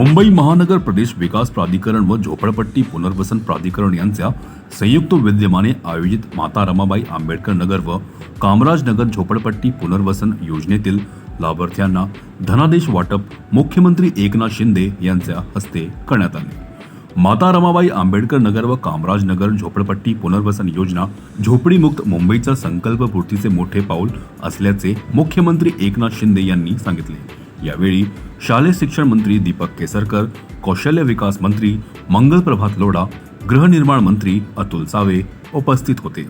मुंबई महानगर प्रदेश विकास प्राधिकरण व झोपडपट्टी पुनर्वसन प्राधिकरण यांच्या संयुक्त विद्यमाने आयोजित माता रमाबाई आंबेडकर नगर व कामराज नगर झोपडपट्टी पुनर्वसन योजनेतील लाभार्थ्यांना धनादेश वाटप मुख्यमंत्री एकनाथ शिंदे यांच्या हस्ते करण्यात आले. माता रमाबाई आंबेडकर नगर व कामराज नगर झोपडपट्टी पुनर्वसन योजना झोपडीमुक्त मुंबईचा संकल्पपूर्तीचे मोठे पाऊल असल्याचे मुख्यमंत्री एकनाथ शिंदे यांनी सांगितले. यावेळी शालेय शिक्षण मंत्री दीपक केसरकर कौशल्य विकास मंत्री मंगल प्रभात लोढा गृहनिर्माण मंत्री अतुल सावे उपस्थित होते.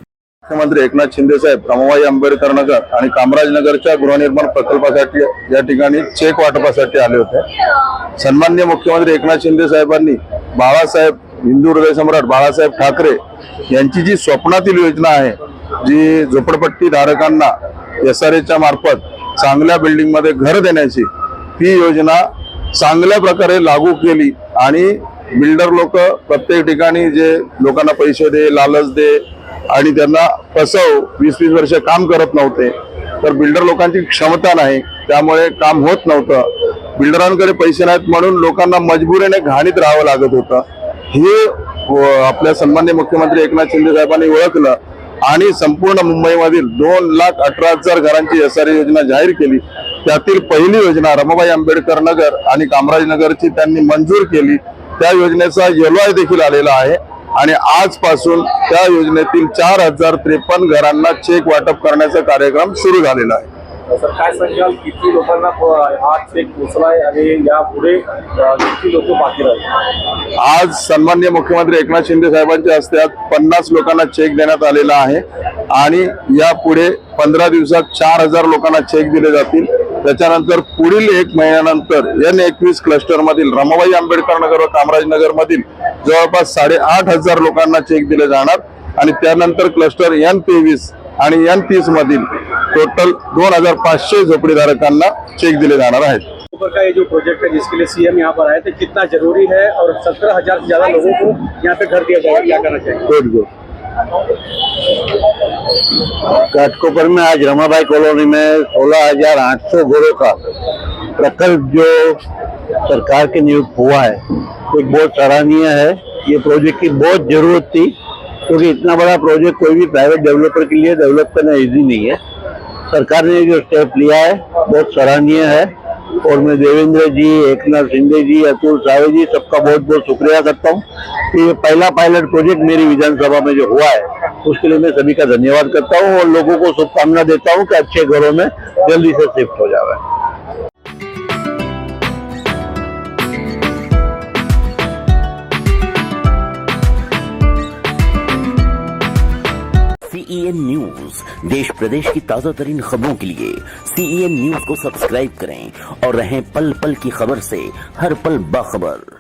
मुख्यमंत्री एकनाथ शिंदे साहेब रमाबाई आंबेडकर नगर आणि कामराजनगरच्या गृहनिर्माण प्रकल्पासाठी या ठिकाणी चेक वाटपासाठी आले होते. सन्मान्य मुख्यमंत्री एकनाथ शिंदे साहेबांनी बाळासाहेब हिंदू हृदय सम्राट बाळासाहेब ठाकरे यांची जी स्वप्नातील योजना आहे जी झोपडपट्टी धारकांना एस आर एच्या मार्फत चांगल्या बिल्डिंगमध्ये घर देण्याची ती योजना चांगल्या प्रकारे लागू केली आणि बिल्डर लोक प्रत्येक ठिकाणी जे लोकांना पैसे दे लालच दे आणि त्यांना फसव वीस वीस वर्ष काम करत नव्हते तर बिल्डर लोकांची क्षमता नाही त्यामुळे काम होत नव्हतं. बिल्डरांकडे पैसे नाहीत म्हणून लोकांना मजबुरीने घाणीत राहावं लागत होतं. हे आपल्या सन्मान्य मुख्यमंत्री एकनाथ शिंदे साहेबांनी ओळखलं आणि संपूर्ण मुंबईमधील दोन लाख अठरा हजार घरांची एस योजना जाहीर केली. त्यातील पहिली योजना रमाबाई आंबेडकर नगर आणि कामराज नगरची त्यांनी मंजूर केली. त्या योजनेचा एलवाय देखील आलेला आहे. आणि आजपासून त्या योजनेतील चार हजार त्रेपन्न घरांना चेक वाटप करण्याचा कार्यक्रम सुरू झालेला आहे. सर काय सांगाल? किती लोकांना हा चेक पोचलाय आणि यापुढे किती लोक बाकी राहील आज सन्मान्य मुख्यमंत्री एकनाथ शिंदे साहेबांच्या हस्ते आज पन्नास लोकांना चेक देण्यात आलेला आहे. आणि यापुढे पंधरा दिवसात चार हजार लोकांना चेक दिले जातील. त्याच्यानंतर पुढील एक महिन्यानंतर एन एकवीस क्लस्टर मधील रमाबाई आंबेडकर नगर व कामराज नगर मधील जवळपास साडेआठ हजार लोकांना चेक दिले जाणार. आणि त्यानंतर क्लस्टर एन तेवीस आणि एन तीस मधील टोटल दोन हजार पाचशे झोपडीधारकांना चेक दिले जाणार आहेत. ऊपर का ये जो प्रोजेक्ट है जिसके लिए सीएम यहाँ पर आए थे कितना जरूरी है और सत्रह हजार से ज्यादा लोगों को यहाँ पे घर दिया जाएगा क्या करना चाहिए? घाटकोपर में आज रमाबाई कॉलोनी में सोलह हज़ार आठ सौ घोड़ों का प्रकल्प जो सरकार के नियुक्त हुआ है, एक बहुत सराहनीय है। ये प्रोजेक्ट की बहुत ज़रूरत थी, क्योंकि तो इतना बड़ा प्रोजेक्ट कोई भी प्राइवेट डेवलपर के लिए डेवलप करना इजी नहीं है। सरकार ने जो स्टेप लिया है, बहुत सराहनीय है। और मैं देवेंद्र जी, एकनाथ शिंदे जी, अतुल सावे जी, सबका बहुत बहुत शुक्रिया करता हूँ कि ये पहला पायलट प्रोजेक्ट मेरी विधानसभा में जो हुआ है। उसके लिए मैं सभी का धन्यवाद करता हूँ और लोगों को शुभकामना देता हूँ कि अच्छे घरों में जल्दी से शिफ्ट हो जाए सीईएन न्यूज़ देश प्रदेश की ताज़ा तरीन खबरों के लिए सीईएन न्यूज़ को सब्सक्राइब करें और रहें पल पल की खबर से हर पल बाखबर।